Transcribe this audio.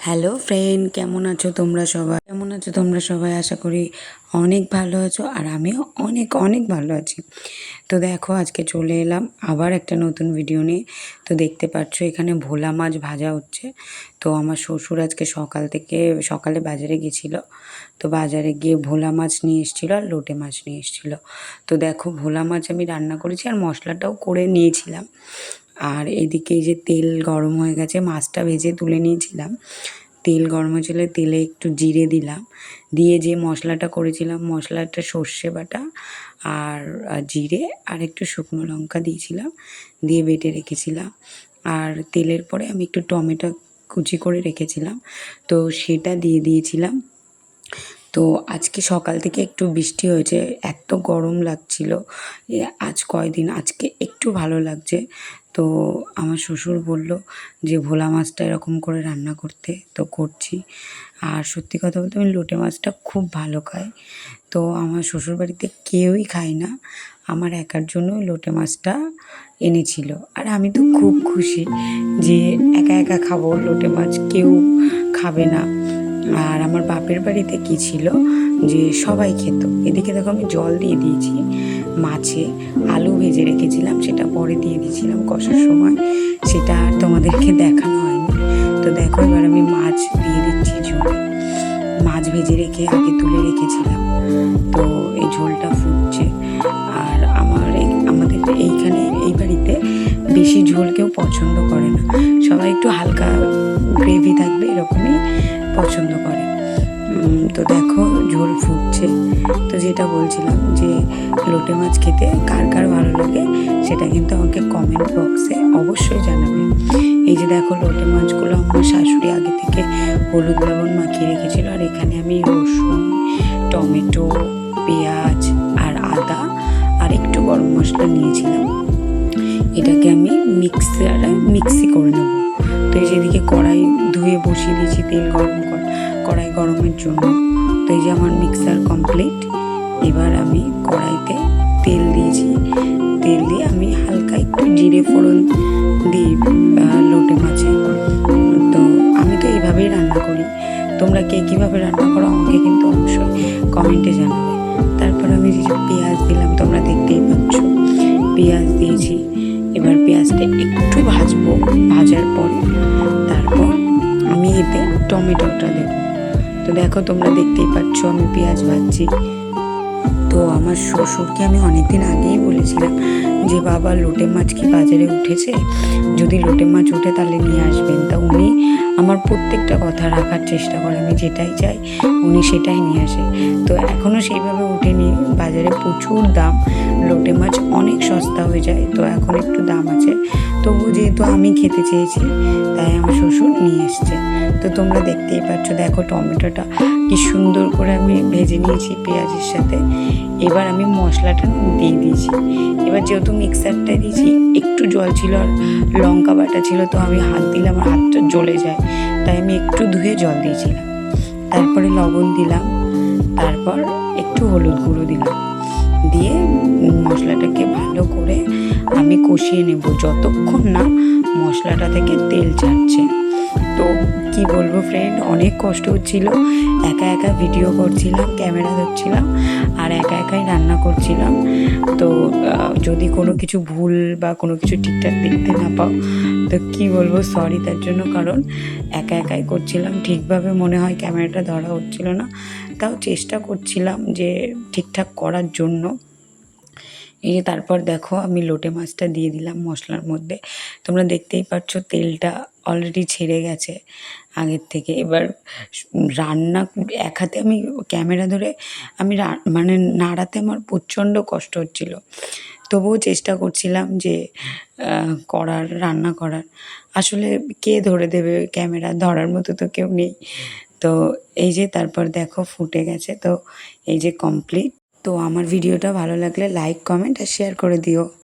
Hello friend, কেমন আছো তোমরা সবাই? কেমন আছো তোমরা সবাই? আশা করি অনেক ভালো আছো আর আমিও অনেক অনেক ভালো আছি। তো দেখো, আজকে চলে এলাম আবার একটা নতুন ভিডিও নিয়ে। তো দেখতে পাচ্ছ, এখানে ভোলা মাছ ভাজা হচ্ছে। তো আমার শ্বশুর আজকে সকাল থেকে, সকালে বাজারে গেছিল। তো বাজারে গিয়ে ভোলা মাছ নিয়ে এসেছিল আর লোটে মাছ নিয়ে এসেছিল। তো দেখো, ভোলা মাছ আমি রান্না করেছি আর মশলাটাও করে নিয়েছিলাম। আর এদিকে যে তেল গরম হয়ে গেছে, মাছটা ভেজে তুলে নিয়েছিলাম। তেল গরম হয়েছিল, তেলে একটু জিরে দিলাম। দিয়ে যে মশলাটা করেছিলাম, মশলাটা সর্ষে বাটা আর জিরে আর একটু শুকনো লঙ্কা দিয়েছিলাম, দিয়ে বেটে রেখেছিলাম। আর তেলের পরে আমি একটু টমেটো কুচি করে রেখেছিলাম। তো সেটা দিয়ে দিয়েছিলাম। তো আজকে সকাল থেকে একটু বৃষ্টি হয়েছে, এত গরম লাগছিল। আজ কয়দিন? আজকে একটু ভালো লাগছে। তো আমার শ্বশুর বলল যে, ভোলা মাছটা এরকম করে রান্না করতে তো করছি। আর সত্যি কথা বলতে আমি লোটে মাছটা খুব ভালো খাই। তো আমার শ্বশুর বাড়িতে কেউই খায় না। আমার একার জন্য লোটে মাছটা এনেছিল। আর আমি তো খুব খুশি যে, একা একা খাব লোটে মাছ, কেউ খাবে না। আর আমার বাপের বাড়িতে কি ছিল? যে সবাই খেত। এদিকে দেখো আমি জল দিয়ে দিয়েছি, মাছে আলু ভেজে রেখেছিলাম, সেটা পরে দিয়ে দিয়েছিলাম কষার সময়। সেটা আর তোমাদেরকে দেখানো হয়নি। তো দেখো এবার আমি মাছ দিয়ে দিচ্ছি ঝোল। মাছ ভেজে রেখে আগে তুলে রেখেছিলাম। তো এই ঝোলটা ফুটছে। আর আমার আমাদের এইখানে, এই বাড়িতে বেশি ঝোল কেউ পছন্দ করে না। সবাই একটু হালকা গ্রেভি থাকবে, এরকমই পছন্দ করে। তো দেখো, ঝোল ফুটছে। তো যেটা বলছিলাম যে, লোটে মাছ খেতে কার কার ভালো লাগে, সেটা কিন্তু আমাকে কমেন্ট বক্সে অবশ্যই জানাবে। এই যে দেখো, লোটে মাছগুলো আমার শাশুড়ি আগে থেকে হলুদ লবণ মাখিয়ে রেখেছিল, আর এখানে আমি রসুন, টমেটো, পেঁয়াজ আর আদা আর একটু গরম মশলা নিয়েছিলাম। এটাকে আমি মিক্সারে এই যেদিকে কড়াই ধুয়ে বসিয়ে দিয়েছি তেল গরম কর, কড়াই গরমের জন্য। তো এই যে আমার মিক্সার কমপ্লিট এবার আমি কড়াইতে তেল দিয়েছি। তেল দিয়ে আমি হালকা একটু জিরে ফোড়ন দিই লোটে মাছে। তো আমি তো এইভাবেই রান্না করি। তোমরা কে কীভাবে রান্না করো আমাকে কিন্তু অবশ্যই কমেন্টে জানাবে। তারপর আমি যে যে পেঁয়াজ দিলাম, তোমরা দেখতেই পাচ্ছ। পেঁয়াজ দিয়েছি এবার পেঁয়াজটা একটু ভাজবো, ভাজার পরে। তারপর আমি এতে টমেটোটা দেবো। তো দেখো তোমরা দেখতেই পাচ্ছ আমি পেঁয়াজ ভাজছি। তো আমার শ্বশুরকে আমি অনেকদিন আগেই বলেছিলাম যে, বাবা, লোটে মাছ কি বাজারে উঠেছে? যদি লোটে মাছ উঠে তাহলে নিয়ে আসবেন। তা উনি আমার প্রত্যেকটা কথা রাখার চেষ্টা করে, আমি যেটাই চাই উনি সেটাই নিয়ে আসে। তো এখনও সেইভাবে উঠেনি বাজারে প্রচুর দাম, লোটে মাছ অনেক সস্তা হয়ে যায়, তো এখন একটু দাম আছে। তবু যেহেতু আমি খেতে চেয়েছি তাই আমার শ্বশুর নিয়ে এসছে। তো তোমরা দেখতেই পাচ্ছ, দেখো টমেটোটা কি সুন্দর করে আমি ভেজে নিয়েছি পেঁয়াজের সাথে। এবার আমি মশলাটা দিয়ে দিয়েছি। এবার যেহেতু মিক্সারটা দিয়েছি, একটু জল ছিল আর লঙ্কা বাটা ছিল, তো আমি হাত দিলাম আমার হাতটা জ্বলে যায়। তাই আমি একটু ধুয়ে জল দিয়েছিলাম। তারপরে লবণ দিলাম, তারপর একটু হলুদ গুঁড়ো দিলাম। দিয়ে মশলাটাকে ভালো করে আমি কষিয়ে নেব, যতক্ষণ না মশলাটা থেকে তেল ছাড়ছে। তো কি বলব ফ্রেন্ড অনেক কষ্ট হচ্ছিল। একা একা ভিডিও করছিলাম ক্যামেরা ধরছিলাম, আর একা একাই রান্না করছিলাম। তো যদি কোনো কিছু ভুল বা কোনো কিছু ঠিকঠাক দেখতে না পাও, তো কি বলব সরি তার জন্য। কারণ একা একাই করছিলাম, ঠিকভাবে মনে হয় ক্যামেরাটা ধরা হচ্ছিল না। তাও চেষ্টা করছিলাম যে ঠিকঠাক করার জন্য। এই যে তারপর দেখো আমি লোটে মাছটা দিয়ে দিলাম মশলার মধ্যে। তোমরা দেখতেই পাচ্ছ তেলটা অলরেডি ছেড়ে গেছে আগের থেকে। এবার রান্না এক হাতে আমি ক্যামেরা ধরে আমি মানে নাড়াতে আমার প্রচণ্ড কষ্ট হচ্ছিল। তবুও চেষ্টা করছিলাম যে করার, রান্না করার। আসলে কে ধরে দেবে ক্যামেরা? ধরার মতো তো কেউ নেই। তো এই যে তারপর দেখো ফুটে গেছে। তো এই যে কমপ্লিট তো আমার ভিডিওটা ভালো লাগলে লাইক কমেন্ট আর শেয়ার করে দিও।